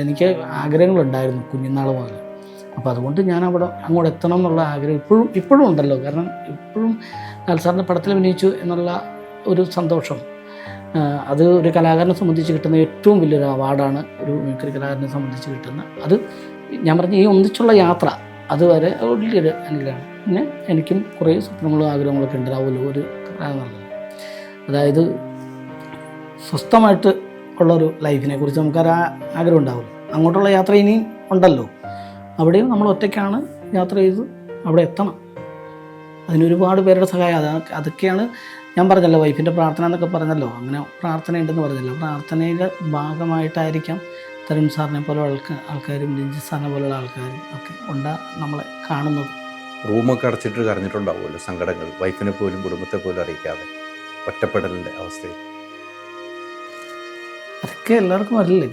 എനിക്ക് ആഗ്രഹങ്ങളുണ്ടായിരുന്നു കുഞ്ഞുനാൾ മുതൽ. അപ്പോൾ അതുകൊണ്ട് ഞാൻ അവിടെ അങ്ങോട്ട് എത്തണം എന്നുള്ള ആഗ്രഹം ഇപ്പോഴും ഇപ്പോഴും ഉണ്ടല്ലോ. കാരണം ഇപ്പോഴും സാറിന്റെ പടത്തിൽ അഭിനയിച്ചു എന്നുള്ള ഒരു സന്തോഷം. അത് ഒരു കലാകാരനെ സംബന്ധിച്ച് കിട്ടുന്ന ഏറ്റവും വലിയൊരു അവാർഡാണ് ഒരു മിമിക്രി കലാകാരനെ സംബന്ധിച്ച് കിട്ടുന്ന. അത് ഞാൻ പറഞ്ഞ ഈ ഒന്നിച്ചുള്ള യാത്ര അതുവരെ വലിയൊരു അനുഗ്രഹമാണ്. പിന്നെ എനിക്കും കുറേ സ്വപ്നങ്ങളും ആഗ്രഹങ്ങളൊക്കെ ഉണ്ടാവുമല്ലോ ഒരു അതായത് സ്വസ്ഥമായിട്ട് ഉള്ളൊരു ലൈഫിനെ കുറിച്ച് നമുക്കൊരു ആഗ്രഹം ഉണ്ടാവില്ല അങ്ങോട്ടുള്ള യാത്ര ഇനി ഉണ്ടല്ലോ. അവിടെയും നമ്മൾ ഒറ്റയ്ക്കാണ് യാത്ര ചെയ്ത് അവിടെ എത്തണം. അതിനൊരുപാട് പേരുടെ സഹായം. അത് അതൊക്കെയാണ് ഞാൻ പറഞ്ഞല്ലോ വൈഫിന്റെ പ്രാർത്ഥന എന്നൊക്കെ പറഞ്ഞല്ലോ. അങ്ങനെ പ്രാർത്ഥനയുണ്ടെന്ന് പറഞ്ഞല്ലോ. പ്രാർത്ഥനയുടെ ഭാഗമായിട്ടായിരിക്കാം തരുൺ സാറിനെ പോലെ ആൾക്കാർ ആൾക്കാരും രഞ്ജിത് സാറിനെ പോലുള്ള ആൾക്കാരും ഒക്കെ ഉണ്ടാ നമ്മളെ കാണുന്നത്. റൂമൊക്കെ അടച്ചിട്ട് കരഞ്ഞിട്ടുണ്ടാവുമല്ലോ സങ്കടങ്ങൾ. വൈഫിനെ പോലും കുടുംബത്തെ പോലും അറിയിക്കാതെ ഒറ്റപ്പെടലിന്റെ അവസ്ഥയിൽ. അതൊക്കെ എല്ലാവർക്കും വരില്ലേ